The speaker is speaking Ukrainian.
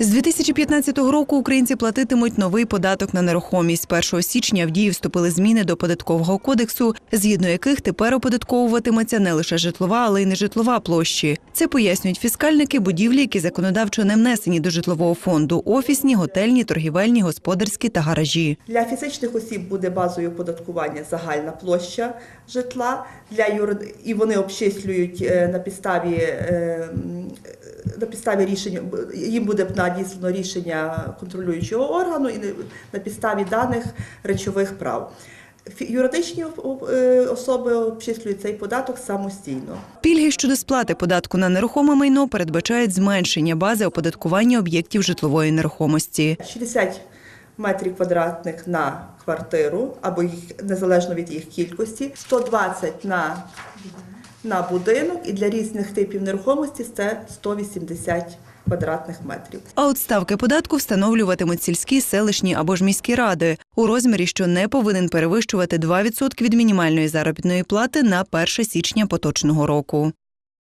З 2015 року українці платитимуть новий податок на нерухомість. 1 січня в дію вступили зміни до податкового кодексу, згідно яких тепер оподатковуватиметься не лише житлова, але й нежитлова площі. Це пояснюють фіскальники будівлі, які законодавчо не внесені до житлового фонду: офісні, готельні, торгівельні, господарські та гаражі. Для фізичних осіб буде базою оподаткування загальна площа житла. Для юри- і вони обчислюють е, на підставі е, на підставі рішення. Їм буде надіслано рішення контролюючого органу і на підставі даних речових прав. Юридичні е, особи обчислюють цей податок самостійно. Пільги щодо сплати податку на нерухоме майно передбачають зменшення бази оподаткування об'єктів житлової нерухомості. 60 метрів квадратних на квартиру, або їх незалежно від їх кількості, 120 на, на будинок, і для різних типів нерухомості це 180 квадратних метрів. А от ставки податку встановлюватимуть сільські, селищні або ж міські ради у розмірі, що не повинен перевищувати 2% від мінімальної заробітної плати на 1 січня поточного року.